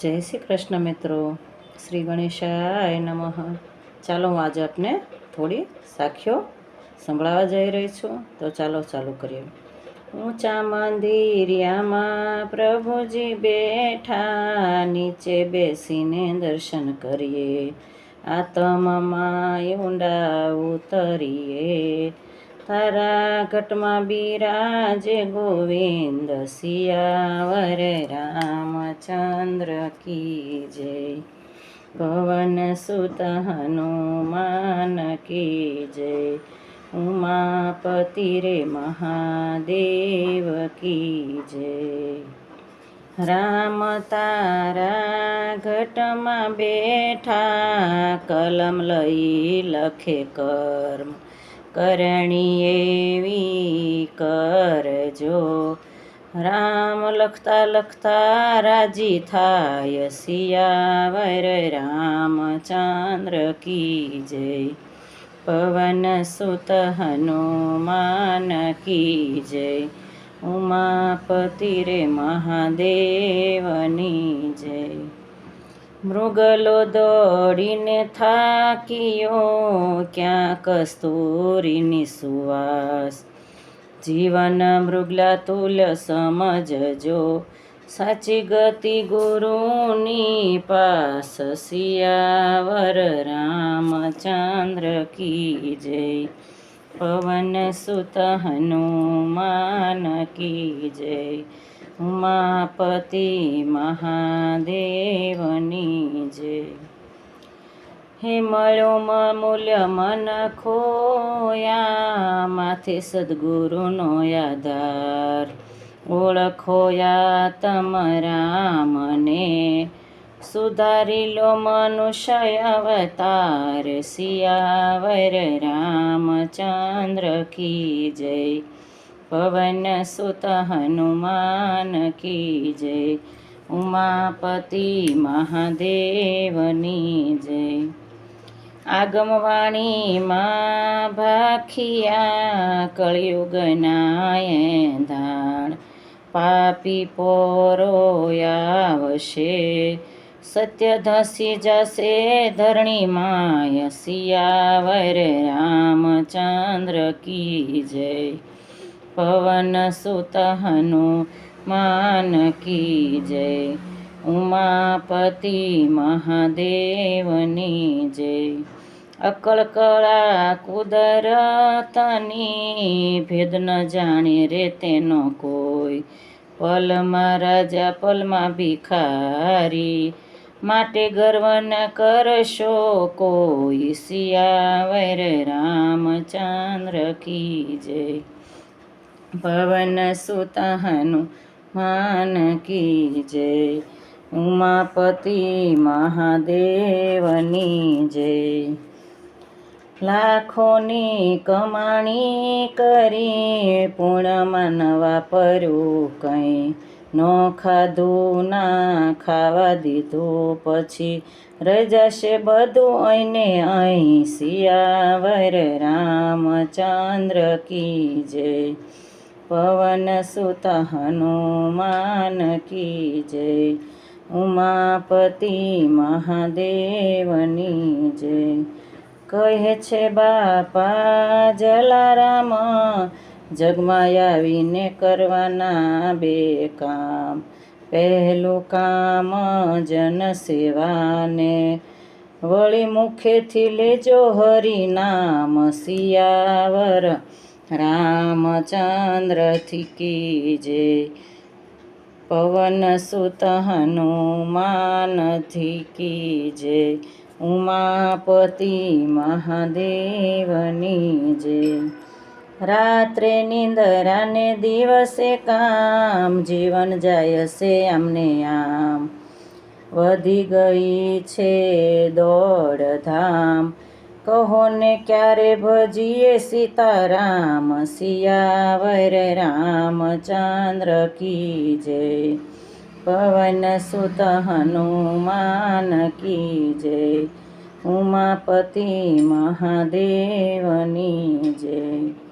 જય શ્રી કૃષ્ણ મિત્રો. શ્રી ગણેશાય નમઃ. ચાલો હું આજે આપને થોડી સાખીઓ સંભળાવા જઈ રહી છું. તો ચાલો ચાલુ કરીએ. ઊંચા મંદિરિયામાં પ્રભુજી બેઠા, નીચે બેસીને દર્શન કરીએ. આત્મમાં ઊંડા ઉતરીએ. તારા ઘટમાં બિરાજ ગોવિંદ સિયાવર રામચંદ્ર કી જય. પવન સુત હનુમાન કી જય. ઉમાપતિ રે મહાદેવ કી જય. રામ તારા ઘટમાં બેઠા, કલમ લઈ લખે કર્મ. કરણી એવી કરજો. રામ લખતા લખતા રાજી થાય સિયાવર રામચંદ્ર કી જય. પવન સુત હનુમાન કી જય. ઉમાપતિ રે મહાદેવની જય. મૃગલો દોડીને થાકીઓ ક્યાં કસ્તુરીની સુવાસ. જીવન મૃગલા તુલ્ય સમજજો, સાચી ગતિ ગુરુની પાસ સિયાવર રામચંદ્ર કી જય. પવન સુત હનુમાન કી જય. ઉમાપતિ મહાદેવની જય. હે મળ્યો મૂલ્ય મન ખોયા માથે સદગુરુનો આધાર. ઓળખોયા તમરા મને સુધારી લો મનુષ્ય અવતાર સિયાવર રામચંદ્ર કી જય. પવન સુત હનુમાન કી જય. ઉમાપતિ મહાદેવની જય. આગમવાણીમાં ભાખિયા કળિયુગનાય ધાણ પાપી પોરો આવશે. સત્ય ધસી જશે ધરણી માય સિયાવર રામચંદ્ર કી જય. પવન સુત હનુમાન કી જય. ઉમાપતિ મહાદેવની જય. અકળ કળા કુદરતની ભેદ ન જાણે રે તેનો કોઈ. પલમાં રાજા પલમાં ભિખારી. માટે ગર્વ ન કરશો કોઈ સિયાવર રામચંદ્ર કી જય. પવન સુત માન કી જય. ઉમાપતિ મહાદેવની જય. લાખોની કમાણી કરી પૂર્ણ મનવા પરું કંઈ નો ખાધું, ના ખાવા દીધું. પછી રહી જશે બધું અહીંને અહીં શિયાવર રામચંદ્ર કી જય. પવન સુત હનુમાન કી જય. ઉમાપતિ મહાદેવની જય. કહે છે બાપા, જલારામ જગમાં આવીને કરવાના બે કામ. પહેલું કામ જન સેવાને વળી મુખેથી લેજો હરિનામ સિયાવર રામચંદ્રથી કી જે પવન સુત હનુમાનથી કી જય ઉમાપતિ મહાદેવની જય રાત્રે નિંદરાને દિવસે કામ, જીવન જાય છે આમને આમ. વધી ગઈ છે દોડધામ કહો ને ક્યારે ભજીએ સીતારામ સિયાવર રામચંદ્ર કી જય. પવન સુત હનુમાન કી જય, ઉમાપતિ મહાદેવની જય.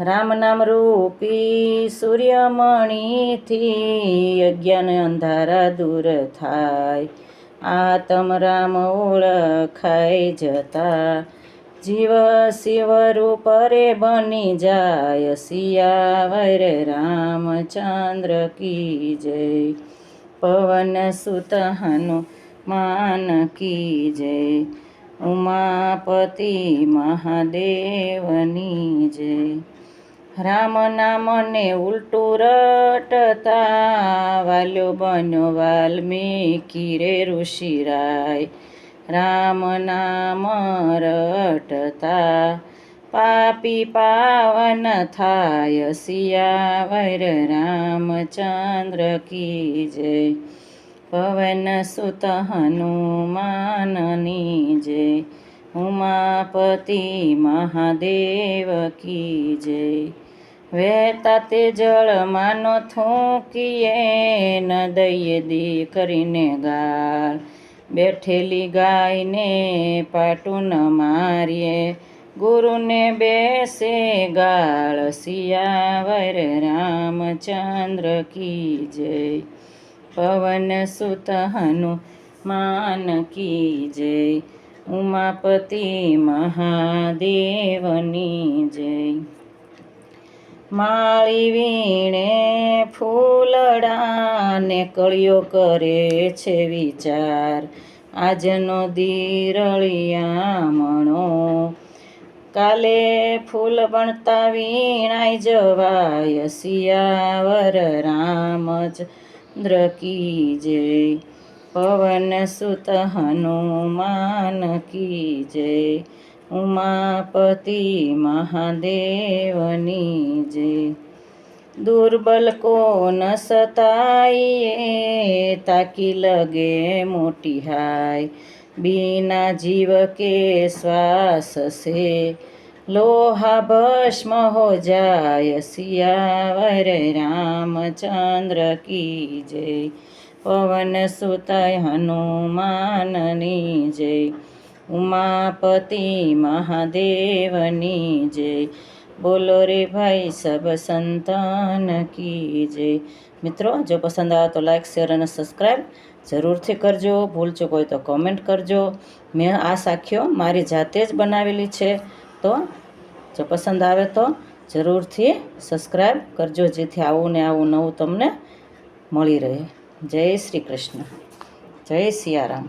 રામ નામ રૂપી સૂર્યમણીથી અજ્ઞાન અંધારા દૂર થાય. આતમ રામ ઓળખાઈ જતા. જીવ શિવ રૂપ રે બની જાય. સિયાવર રામચંદ્ર કી જય. પવન સુત હનુમાન કી જય. ઉમાપતિ મહાદેવની જય. રામ નામને ઉલટું રટતા વાલ્યો બન્યો વાલ્મીકી રે ઋષિરાય રામ નામ રટતા પાપી પાવન થાય સિયાવર રામચંદ્ર કી જય. પવન સુત હનુમાનની જય. ઉમાપતિ મહાદેવ કી જય. વહેતા તે જળ માનો થૂંકીએ, ન દઈએ દી કરીને ગાળ. બેઠેલી ગાયને પાટું ન મારીએ, ગુરુને બેસે ગાળ. સિયાવર રામચંદ્ર કી જય. પવન સુત હનુમાન કી જય. ઉમાપતિ મહાદેવની જય માળી વીણે ફૂલડાને કળિયો કરે છે વિચાર આજનો દીરળિયામણો કાલે ફૂલ બણતા વીણાઈ જવાય સિયાવર રામચંદ્ર કી જય પવન સુત હનુમાન કી જય. ઉમાપતિ મહાદેવની જય. દુર્બલ કોન સતાઈએ, તાકી લગે મોટી હાય. બીના જીવ કે શ્વાસ સે લોહા ભસ્મ હો જાય સિયાવર રામચંદ્ર કી જય. પવન સુતય હનુમાનની જય. ઉમાપતિ મહાદેવની જય. બોલો રે ભાઈ સબ સંતાન કી જય. મિત્રો, જો પસંદ આવે તો લાઈક શેર અને સબસ્ક્રાઈબ જરૂરથી કરજો. ભૂલ ચૂક હોય તો કોમેન્ટ કરજો. મેં આ સાખીઓ મારી જાતે જ બનાવેલી છે. તો જો પસંદ આવે તો જરૂરથી સબસ્ક્રાઈબ કરજો જેથી આવું ને આવું નવું તમને મળી રહે. જય શ્રી કૃષ્ણ. જય સિયારામ.